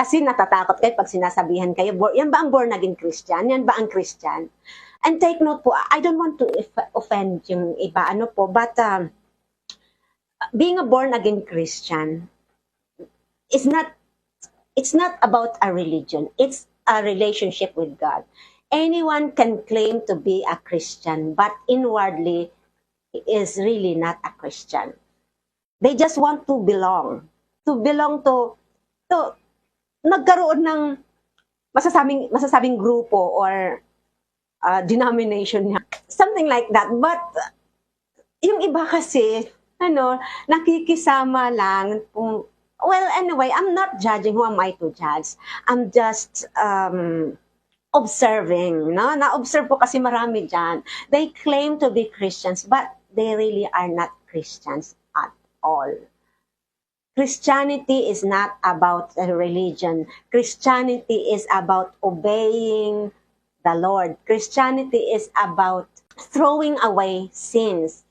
Kasi natatakot kayo pag sinasabihan kayo, "Bor- yan ba ang born again Christian? Yan ba ang Christian? And take note po, I don't want to offend yung iba, ano po, but um, being a born again Christian is not, it's not about a religion. It's a relationship with God. Anyone can claim to be a Christian, but inwardly is really not a Christian. They just want to belong. To belong to, to nagkaroon ng masasabing, masasabing grupo or uh, denomination niya. Something like that. But yung iba kasi, ano, nakikisama lang. Well, anyway, I'm not judging. Who am I to judge? I'm just um, observing. No? Na-observe ko kasi marami dyan. They claim to be Christians, but they really are not Christians at all. Christianity is not about a religion. Christianity is about obeying the Lord. Christianity is about throwing away sins.